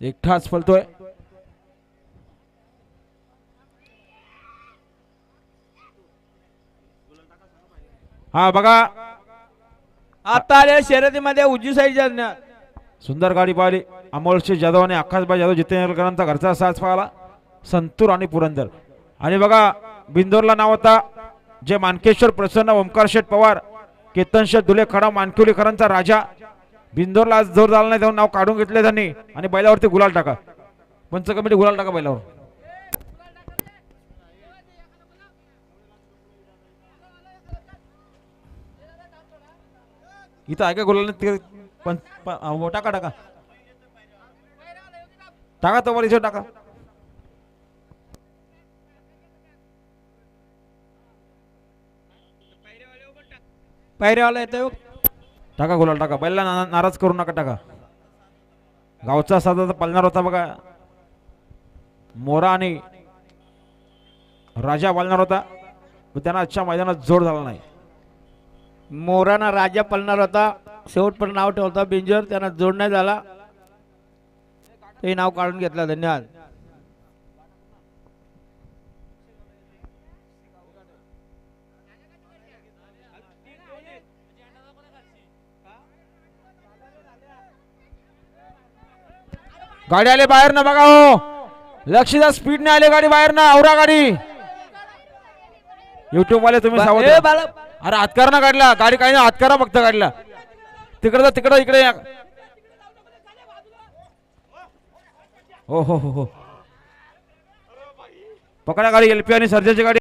एकठाच फलतोय. हा बघा. आता आलेल्या शर्यतीमध्ये उजवी साईडच्या सुंदर गाडी पाहिली. अमोलशी जाधव आणि आकाशबाई जाधव जितेंद्रकरांचा घरचा साज पाहिला. संतूर आणि पुरंदर. आणि बघा बिंदोरला नाव होता. जे मानकेश्वर प्रसन्न ओमकार शेठ पवार केतन शेठ धुले खडा मानकिवलीकरांचा राजा. बिंदोरला आज जोर झाला नाही जाऊन नाव काढून घेतले त्यांनी. आणि बैलावरती गुलाल टाका. पंच कमिटी गुलाल टाका बैलावर. इथं आहे का गुलाल? पण हो, टाका टाका. टाका तो वर टाका. पायऱ्यावाला येतो टाका गुलाल टाका. बैलला ना- नाराज करू नका टाका. गावचा साधा तर पळणार होता बघा. मोरा आणि राजा पळणार होता. पण त्यांना आजच्या मैदानात जोड झाला नाही. मोराना राजा पळणार होता. शेवटपर्यंत नाव ठेवता बिंजर. त्यांना जोड नाही झाला. ते नाव काढून घेतलं धन्यवाद. गाडी आले बाहेर ना बघा हो. लक्ष द्या स्पीड ने आले गाडी बाहेर ना आवरा गाडी. युट्यूब वाले तुम्ही सावध ए, राहा. बाळा. अरे हातकारा ना काढला. गाडी काही नाही हातकारा फक्त काढला. तिकडं तिकडं इकडे या. हो हो हो हो. पकडा गाडी एलपी आणि सर्जाची गाडी.